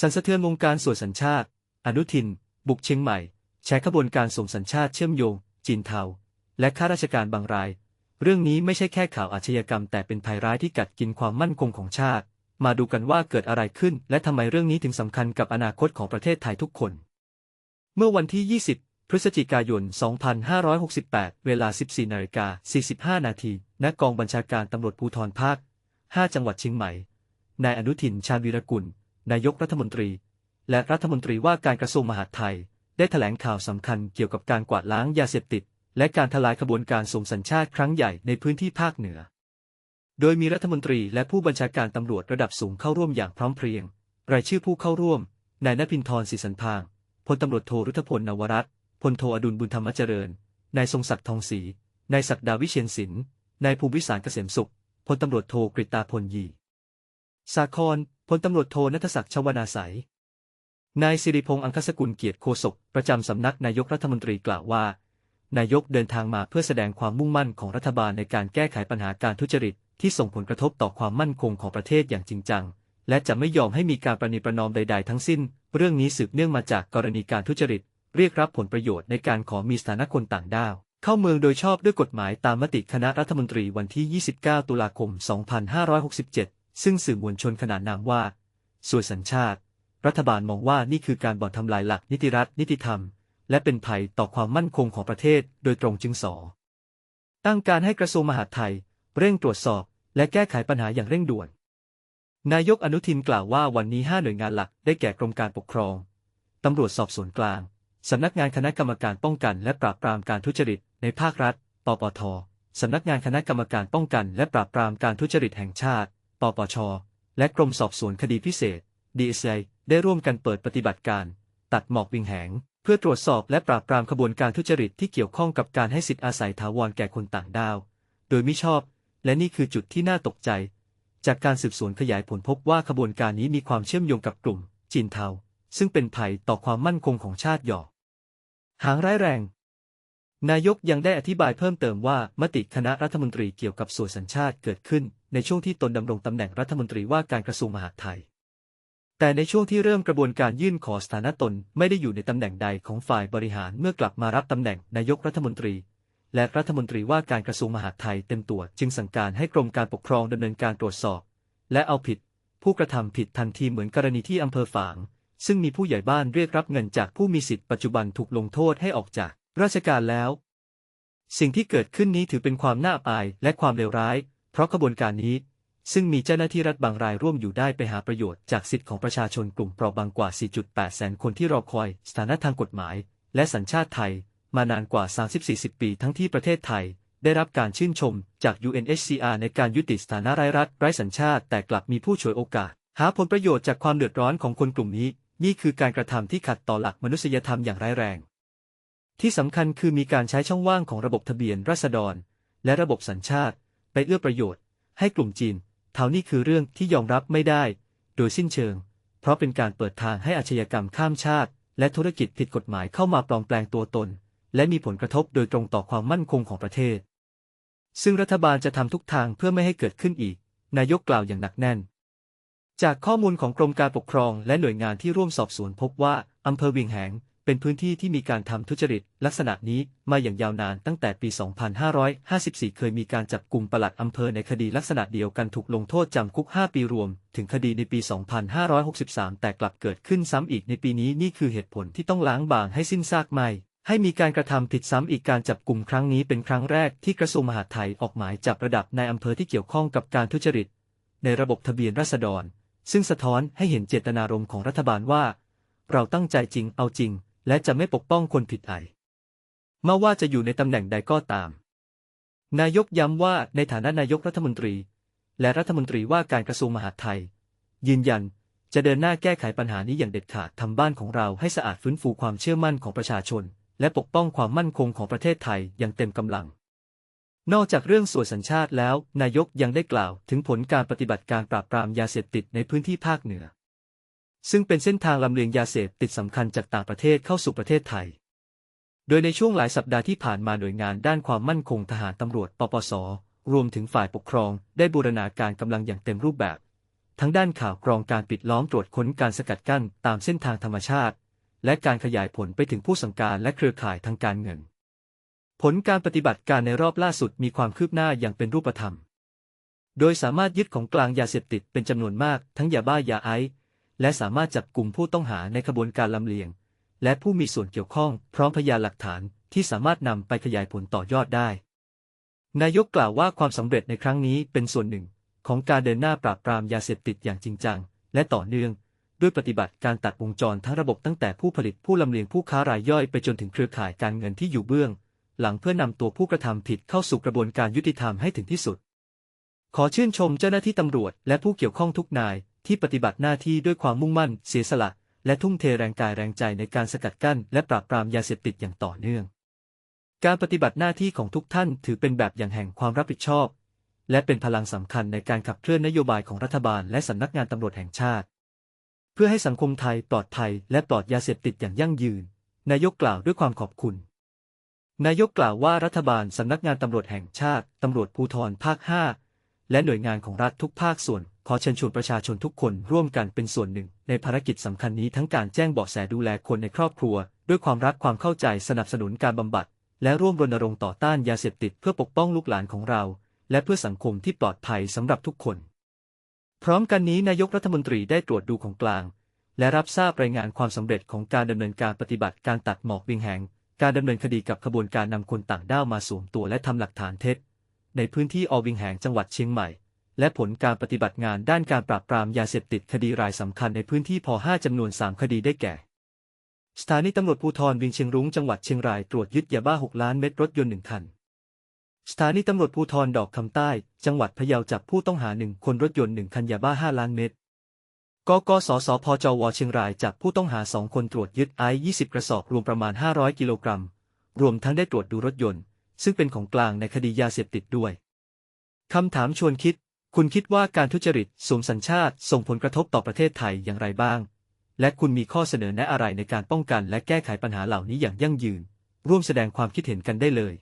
สันสะเทือนวงการสวยสัญชาติ อนุทิน บุกเชียงใหม่ แชร์ขบวนการส่งสัญชาติเชื่อมโยง จีนเทา และข้าราชการบางราย เรื่องนี้ไม่ใช่แค่ข่าวอาชญากรรม แต่เป็นภัยร้ายที่กัดกินความมั่นคงของชาติ มาดูกันว่าเกิดอะไรขึ้น และทำไมเรื่องนี้ถึงสำคัญกับอนาคตของประเทศไทยทุกคน เมื่อวันที่ 20 พฤศจิกายน 2568 เวลา 14นาฬิกา45 นาทีณกองบัญชาการตำรวจภูธรภาค 5 จังหวัดเชียงใหม่ นายอนุทิน ชาญวีรกุล นายกรัฐมนตรี และรัฐมนตรีว่าการกระทรวงมหาดไทย ได้แถลงข่าวสำคัญเกี่ยวกับการกวาดล้างยาเสพติด และการทลายขบวนการส่งสัญชาติครั้งใหญ่ในพื้นที่ภาคเหนือ โดยมีรัฐมนตรีและผู้บัญชาการตำรวจระดับสูงเข้าร่วมอย่างพร้อมเพรียง รายชื่อผู้เข้าร่วม นายนภินทร์ศรีสันพาง พลตำรวจโทรุทพลนวรัตน์ พลโทอดุลบุญธรรมเจริญ นายทรงศักดิ์ทองศรี นายศักดาวิเชียนศิลป์ นายภูมิวิสารเกษมสุข พลตำรวจโทกฤตาพลยีสาคร พลตำรวจโทนัทศักดิ์ชวนาสายนายสิริพงษ์อังคสกุลเกียรติโคศกประจำสำนักนายกรัฐมนตรีกล่าวว่า นายกเดินทางมาเพื่อแสดงความมุ่งมั่นของรัฐบาลในการแก้ไขปัญหาการทุจริต ที่ส่งผลกระทบต่อความมั่นคงของประเทศอย่างจริงจัง และจะไม่ยอมให้มีการประนีประนอมใด ๆ ทั้งสิ้น เรื่องนี้สืบเนื่องมาจากกรณีการทุจริต เรียกรับผลประโยชน์ในการขอมีสถานะคนต่างด้าว เข้าเมืองโดยชอบด้วยกฎหมายตามมติคณะรัฐมนตรีวันที่ 29 ตุลาคม 2567 ซึ่งสื่อมวลชนขนานนามว่า ส่วนสัญชาติ รัฐบาลมองว่านี่คือการบ่อนทำลายหลักนิติรัฐนิติธรรม และเป็นภัยต่อความมั่นคงของประเทศโดยตรงจึงสอตั้งการให้กระทรวงมหาดไทย เร่งตรวจสอบ และแก้ไขปัญหาอย่างเร่งด่วน นายกอนุทินกล่าวว่าวันนี้ 5 หน่วยงานหลักได้แก่กรมการปกครองตำรวจสอบสวนกลางสำนักงานคณะกรรมการป้องกัน และปราบปรามการทุจริตในภาครัฐ ปปท สำนักงานคณะกรรมการป้องกัน และปราบปรามการทุจริตแห่งชาติ ปปช และกรมสอบสวนคดีพิเศษ DSI ได้ร่วมกันเปิดปฏิบัติการ ตัดหมอกวิงแหง เพื่อตรวจสอบและปราบปรามขบวนการทุจริตที่เกี่ยวข้องกับการให้สิทธิอาศัยถาวรแก่คนต่างด้าว โดยมิชอบ และนี่คือจุดที่น่าตกใจ จากการสืบสวนขยายผลพบว่าขบวนการนี้มีความเชื่อมโยงกับกลุ่มจีนเทาซึ่งเป็นภัยต่อความมั่นคงของชาติหยอกหางร้ายแรง นายกยังได้อธิบายเพิ่มเติมว่ามติคณะรัฐมนตรีเกี่ยวกับส่วนสัญชาติเกิดขึ้น ในช่วงที่ตนดำรงตำแหน่งรัฐมนตรีว่าการกระทรวงมหาดไทย แต่ในช่วงที่เริ่มกระบวนการยื่นขอสถานะตนไม่ได้อยู่ในตำแหน่งใดของฝ่ายบริหารเมื่อกลับมารับตำแหน่งนายกรัฐมนตรี และรัฐมนตรีว่าการกระทรวงมหาดไทยเต็มตัวจึงสั่งการให้กรมการปกครองดำเนินการตรวจสอบ และเอาผิด ผู้กระทำผิดทันทีเหมือนกรณีที่อำเภอฝาง ซึ่งมีผู้ใหญ่บ้านเรียกรับเงินจากผู้มีสิทธิ์ปัจจุบันถูกลงโทษให้ออกจาก ราชการแล้ว สิ่งที่เกิดขึ้นนี้ถือเป็นความน่าอับอายและความเลวร้าย เพราะขบวนการนี้ ซึ่งมีเจ้าหน้าที่รัฐบางรายร่วมอยู่ได้ไปหาประโยชน์จากสิทธิของประชาชนกลุ่มเปราะบางกว่า 4.8 แสนคนที่รอคอยสถานะทางกฎหมาย และสัญชาติไทย มานานกว่า 30-40 ปีทั้งที่ประเทศไทยได้รับการชื่นชมจาก UNHCR ในการยุติสถานะไร้รัฐไร้สัญชาติ แต่กลับมีผู้ฉวยโอกาส หาผลประโยชน์จากความเดือดร้อนของคนกลุ่มนี้ นี่คือการกระทำที่ขัดต่อหลักมนุษยธรรมอย่างร้ายแรง ที่สำคัญคือมีการใช้ช่องว่างของระบบทะเบียนราษฎร และระบบสัญชาติ ไปเอื้อประโยชน์ ให้กลุ่มจีนเท่านี้คือเรื่องที่ยอมรับไม่ได้ โดยสิ้นเชิง เพราะเป็นการเปิดทางให้อาชญากรรมข้ามชาติ และธุรกิจผิดกฎหมายเข้ามาปลอมแปลงตัวตน และมีผลกระทบโดยตรงต่อความมั่นคงของประเทศ ซึ่งรัฐบาลจะทำทุกทางเพื่อไม่ให้เกิดขึ้นอีก นายกกล่าวอย่างหนักแน่น จากข้อมูลของกรมการปกครองและหน่วยงานที่ร่วมสอบสวนพบว่าอำเภอเวียงแหง เป็นพื้นที่ที่มีการทำทุจริต ลักษณะนี้มาอย่างยาวนานตั้งแต่ปี 2554 เคยมีการจับกลุ่มปลัดอำเภอในคดีลักษณะเดียวกันถูกลงโทษจำคุก 5 ปีรวม ถึงคดีในปี 2563 แต่กลับเกิดขึ้นซ้ำอีกในปีนี้นี่คือเหตุผลที่ต้องล้างบางให้สิ้นซากไม่ให้มีการกระทำผิดซ้ำอีกการจับกลุ่มครั้งนี้เป็นครั้งแรกที่กระทรวงมหาดไทยออกหมายจับระดับในอำเภอที่เกี่ยวข้องกับการทุจริต ในระบบทะเบียนราษฎร ซึ่งสะท้อนให้เห็นเจตนารมณ์ของรัฐบาลว่า เราตั้งใจจริงเอาจริง และจะไม่ปกป้องคนผิดไอไม่ว่าจะอยู่ในตำแหน่งใดก็ตาม นายกย้ำว่าในฐานะนายกรัฐมนตรี และรัฐมนตรีว่าการกระทรวงมหาดไทย ยืนยันจะเดินหน้าแก้ไขปัญหานี้อย่างเด็ดขาดทำบ้านของเราให้สะอาดฟื้นฟูความเชื่อมั่นของประชาชน และปกป้องความมั่นคงของประเทศไทยอย่างเต็มกำลัง นอกจากเรื่องส่วนสัญชาติแล้ว นายกยังได้กล่าวถึงผลการปฏิบัติการปราบปรามยาเสพติดในพื้นที่ภาคเหนือ ซึ่งเป็นเส้นทางลำเลียงยาเสพติดสำคัญจากต่างประเทศเข้าสู่ประเทศไทย โดยในช่วงหลายสัปดาห์ที่ผ่านมาหน่วยงานด้านความมั่นคงทหารตำรวจ ปปส รวมถึงฝ่ายปกครอง ได้บูรณาการกำลังอย่างเต็มรูปแบบ ทั้งด้านข่าวกรองการปิดล้อมตรวจค้นการสกัดกั้นตามเส้นทางธรรมชาติ และการขยายผลไปถึงผู้สั่งการและเครือข่ายทางการเงิน ผลการปฏิบัติการในรอบล่าสุดมีความคืบหน้าอย่างเป็นรูปธรรม โดยสามารถยึดของกลางยาเสพติดเป็นจำนวนมาก ทั้งยาบ้ายาไอซ์ และสามารถจับกลุ่มผู้ต้องหาในขบวนการลำเลียง และผู้มีส่วนเกี่ยวข้องพร้อมพยานหลักฐานที่สามารถนำไปขยายผลต่อยอดได้ นายกกล่าวว่าความสำเร็จในครั้งนี้เป็นส่วนหนึ่ง ของการเดินหน้าปราบปรามยาเสพติดอย่างจริงจัง และต่อเนื่อง ด้วยปฏิบัติการตัดวงจรทั้งระบบตั้งแต่ผู้ผลิตผู้ลำเลียงผู้ค้ารายย่อยไปจนถึงเครือข่ายการเงินที่อยู่เบื้อง หลังเพื่อนำตัวผู้กระทำผิดเข้าสู่กระบวนการยุติธรรมให้ถึงที่สุด ขอชื่นชมเจ้าหน้าที่ตำรวจและผู้เกี่ยวข้องทุกนาย ที่ปฏิบัติหน้าที่ด้วยความมุ่งมั่น เสียสละ และทุ่มเทแรงกายแรงใจในการสกัดกั้น และปราบปรามยาเสพติดอย่างต่อเนื่อง การปฏิบัติหน้าที่ของทุกท่านถือเป็นแบบอย่างแห่งความรับผิดชอบ และเป็นพลังสำคัญในการขับเคลื่อนนโยบายของรัฐบาลและสำนักงานตำรวจแห่งชาติ เพื่อให้สังคมไทยปลอดภัยและปลอดยาเสพติดอย่างยั่งยืน นายกกล่าวด้วยความขอบคุณนายกกล่าวว่ารัฐบาลสำนักงานตำรวจแห่งชาติตำรวจภูธรภาค 5 และหน่วยงานของรัฐทุกภาคส่วน ขอเชิญชวนประชาชนทุกคนร่วมกันเป็นส่วนหนึ่ง ในภารกิจสำคัญนี้ทั้งการแจ้งเบาะแสดูแลคนในครอบครัว ด้วยความรักความเข้าใจสนับสนุนการบำบัด และร่วมรณรงค์ต่อต้านยาเสพติดเพื่อปกป้องลูกหลานของเรา และเพื่อสังคมที่ปลอดภัยสำหรับทุกคน พร้อมกันนี้นายกรัฐมนตรีได้ตรวจดูของกลาง และรับทราบรายงานความสำเร็จของการดำเนินการปฏิบัติการตัดหมอกวิงแหงการดำเนินคดีกับขบวนการนำคนต่างด้าวมาสวมตัวและทำหลักฐานเท็จ ในพื้นที่อวิงแหงจังหวัดเชียงใหม่ และผลการปฏิบัติงานด้านการปราบปรามยาเสพติดคดีรายสำคัญในพื้นที่พ .5 จำนวน 3 คดีได้แก่ สถานีตำรวจภูธรวิงเชียงรุ้งจังหวัดเชียงรายตรวจยึดยาบ้า 6 ล้านเม็ดรถยนต์หนึ่งคัน สถานีตำรวจภูธรดอกคำใต้ จังหวัดพะเยาจับผู้ต้องหาหนึ่งคนรถยนต์หนึ่งคันยาบ้า 5 ล้านเม็ดกกสสพจวเชียงรายจับผู้ต้องหาสองคนตรวจยึดไอซ์20 กระสอบรวมประมาณ 500 กิโลกรัม รวมทั้งได้ตรวจดูรถยนต์ ซึ่งเป็นของกลางในคดียาเสพติดด้วยคำถามชวนคิด คุณคิดว่าการทุจริตสวมสัญชาติส่งผลกระทบต่อประเทศไทยอย่างไรบ้าง และคุณมีข้อเสนอแนะอะไรในการป้องกันและแก้ไขปัญหาเหล่านี้อย่างยั่งยืน ร่วมแสดงความคิดเห็นกันได้เลย